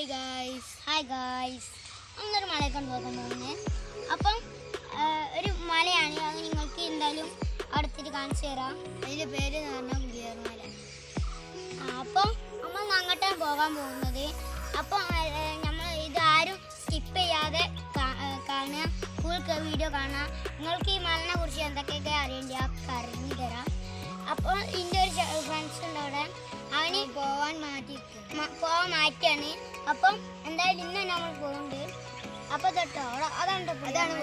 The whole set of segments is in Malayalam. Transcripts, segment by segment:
ഹായ് ഗായ്സ് ഹായ് ഗായ്സ് നമ്മളൊരു മലയൊക്കെ പോകാൻ പോകുന്നത് അപ്പം ഒരു മലയാണ്. അത് നിങ്ങൾക്ക് എന്തായാലും അടുത്തിട്ട് കാണിച്ചു തരാം. അതിന്റെ പേര് എന്ന് പറഞ്ഞാൽ പുലിയർമല അപ്പം നമ്മൾ അങ്ങോട്ടാണ് പോകാൻ പോകുന്നത്. അപ്പം നമ്മൾ ഇത് ആരും സ്കിപ്പ് ചെയ്യാതെ കാണുക. ഫുൾ വീഡിയോ കാണുക. നിങ്ങൾക്ക് ഈ മലനെ കുറിച്ച് എന്തൊക്കെയൊക്കെ അറിയേണ്ടി ആ കറിഞ്ഞു തരാം. അപ്പോൾ എന്റെ ഒരു ഫ്രണ്ട്സ് ഉണ്ട് അവിടെ. അവന് പോവാൻ മാറ്റി പോവാൻ മാറ്റിയാണ്. അപ്പം എന്തായാലും ഇന്ന് നമ്മൾ പോകുന്നുണ്ട് അപ്പൊ തൊട്ടോ അതാണ് അതാണ്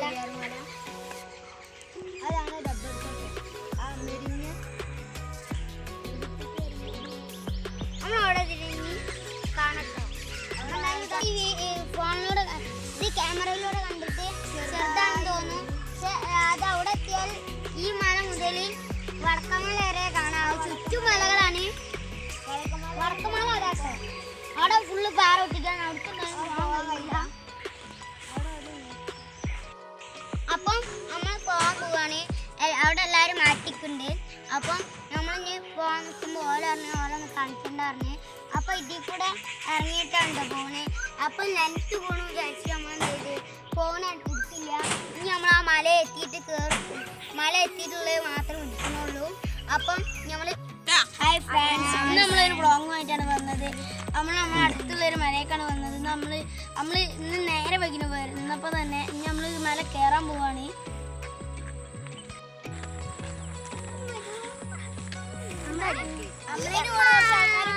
അപ്പം ഇതിൽ കൂടെ ഇറങ്ങിയിട്ടാണ് ഫോണ് അപ്പൊ ലെൻസ് പോണു വിചാരിച്ചു നമ്മൾ എന്ത് ചെയ്ത്? ഫോൺ എടുത്തില്ല ഇനി നമ്മൾ ആ മല എത്തിയിട്ട് കയറും മല എത്തിയിട്ടുള്ളത് മാത്രമേ എടുക്കുന്നുള്ളൂ അപ്പം നമ്മൾ ഹായ് ഫ്രണ്ട്സ് ഇന്ന് നമ്മളൊരു വ്ളോഗുമായിട്ടാണ് വന്നത്. നമ്മൾ നമ്മൾ അടുത്തുള്ള ഒരു മലയൊക്കെയാണ് വന്നത് നമ്മൾ നമ്മൾ ഇന്ന് നേരെ വൈകിന് വരുന്നപ്പോൾ തന്നെ ഇനി നമ്മൾ മല കയറാൻ പോവാണ്. കേട്ടോ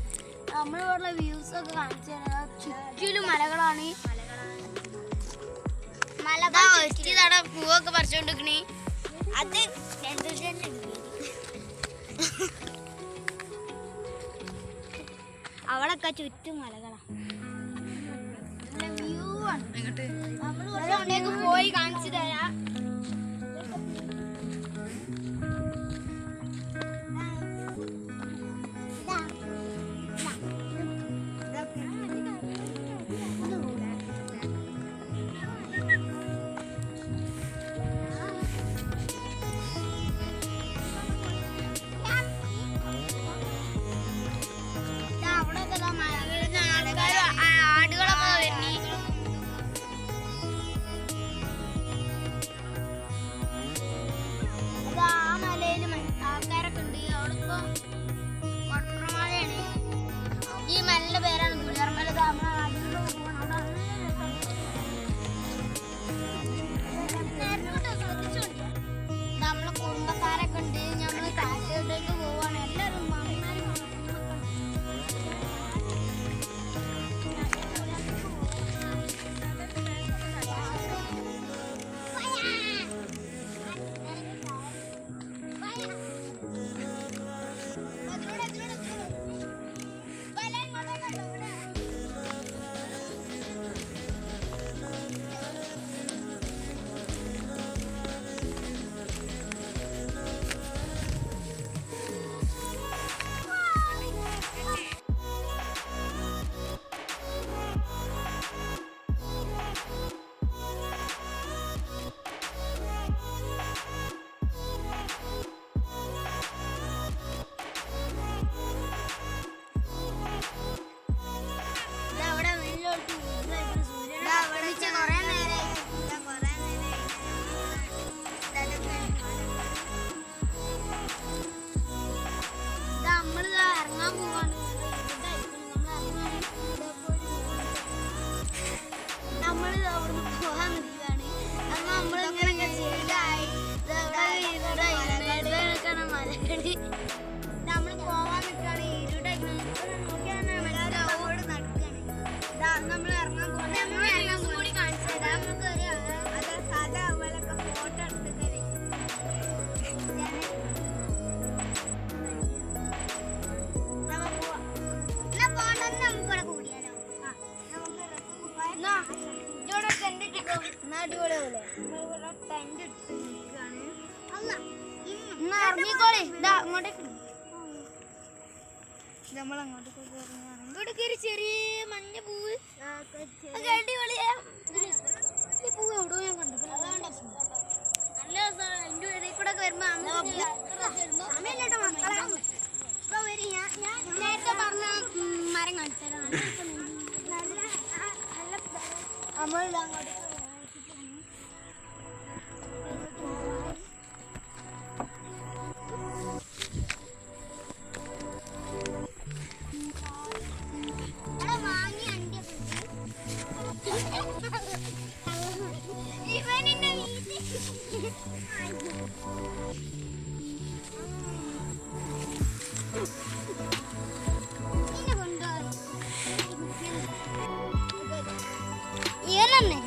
ഇവിടെയുള്ള വ്യൂസ് ഒക്കെ കാണിച്ചു തരാം. ചുറ്റിലും മലകളാണ്. മല പൂവൊക്കെ പറിച്ചോണ്ടിരിക്കണേ. അത് അവിടൊക്കെ ചുറ്റും മലകളാണ് നമ്മൾ പോയി കാണിച്ചു തരാം. നമ്മൾ അവിടുന്ന് പോകാൻ നിൽക്കുകയാണ് അപ്പൊ ഇറങ്ങിക്കോളി. ഇതാ അങ്ങോട്ടേക്ക് നമ്മൾ അങ്ങോട്ടേക്ക് ഇങ്ങോട്ടേക്ക് ഒരു ചെറിയ മഞ്ഞ പൂവ്. അടിപൊളിയാ. ഈ പൂവ് എവിടെയോ ഞാൻ കണ്ടു നല്ല രസമാണ് എന്റെ ഇടയിൽ കൂടെ ഒക്കെ വരുമ്പോ സമയമില്ലട്ടോ മക്കളെ. ഇപ്പൊ വരി. ഞാൻ ഞാൻ നേരത്തെ പറഞ്ഞ മരം നല്ല നല്ല നമ്മൾ അങ്ങോട്ട് ね。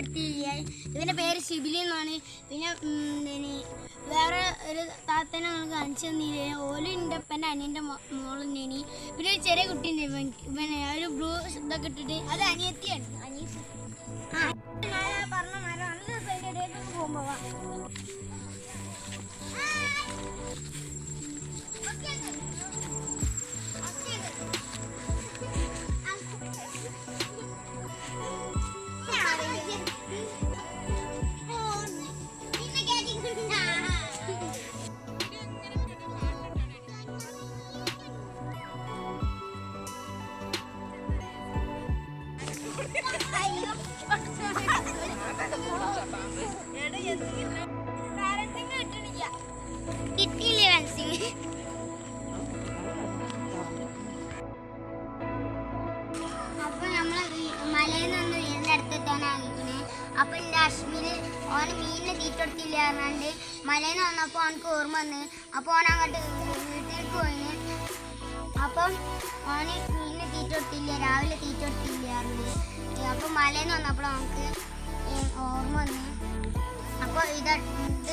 പരിചയപ്പെടുത്തിയില്ല ഇവന്റെ പേര് ഷിബിലി എന്നാണ്. പിന്നെ പിന്നെ വേറെ ഒരു താത്തനെ നമുക്ക് കാണിച്ചു തന്നില്ലേ? ഓലിന്റെ എന്റെ അപ്പന്റെ അനിയന്റെ മോളുണ്ടേനി പിന്നെ ഒരു ചെറിയ കുട്ടിയുണ്ട് ഇവൻ ഇവനെ ഒരു ബ്ലൂ ഇതൊക്കെ ഇട്ടിട്ട്. അത് അനിയത്തിയാണ്. അനിയത്തി. പറഞ്ഞ മരം പോകുമ്പോൾ വാ. മലയിൽ നിന്ന് വീടിന്റെ അടുത്തെത്താനാണ് നിൽക്കുന്നത് അപ്പൊ എന്റെ അശ്മിന് ഓന് മീനിനെ തീറ്റെടുത്തില്ല പറഞ്ഞാണ്ട് മലയിൽ നിന്ന് വന്നപ്പോ അവനക്ക് ഓർമ്മ വന്ന്. അപ്പൊ ഓൻ അങ്ങോട്ട് വീട്ടിലേക്ക് പോയിന്. അപ്പം ഓന് മീനിനെ തീറ്റെടുത്തില്ല രാവിലെ തീറ്റെടുത്തില്ല അപ്പൊ മലയിൽ നിന്ന് വന്നപ്പോൾ നമുക്ക് ഓർമ്മ വന്ന്. അപ്പോൾ ഇത്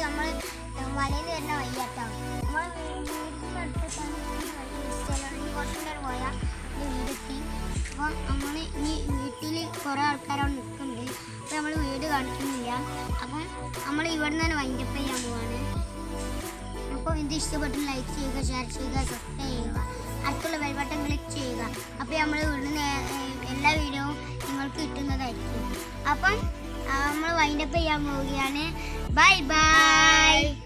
നമ്മൾ മലയിൽ വരുന്ന വയ്യാട്ടോ നമ്മൾ വീടിന്റെ നേരം പോയാൽ വീടെത്തി. അപ്പോൾ നമ്മൾ ഈ വീട്ടിൽ കുറേ ആൾക്കാരവിടെ നിൽക്കുന്നുണ്ട് അപ്പോൾ നമ്മൾ വീട് കാണിക്കുന്നില്ല. അപ്പം നമ്മൾ ഇവിടെ നിന്ന് തന്നെ വൈൻഡപ്പ് ചെയ്യാൻ പോവാണ്. അപ്പോൾ ഇത് ഇഷ്ടപ്പെട്ട് ലൈക്ക് ചെയ്യുക ഷെയർ ചെയ്യുക സബ്സ്ക്രൈബ് ചെയ്യുക. അടുത്തുള്ള ബെൽ ബട്ടൺ ക്ലിക്ക് ചെയ്യുക. അപ്പോൾ നമ്മൾ ഇവിടുന്ന് എല്ലാ വീഡിയോവും നിങ്ങൾക്ക് കിട്ടുന്നതായിരിക്കും. അപ്പം നമ്മൾ വൈൻഡപ്പ് ചെയ്യാൻ പോവുകയാണ്. Bye bye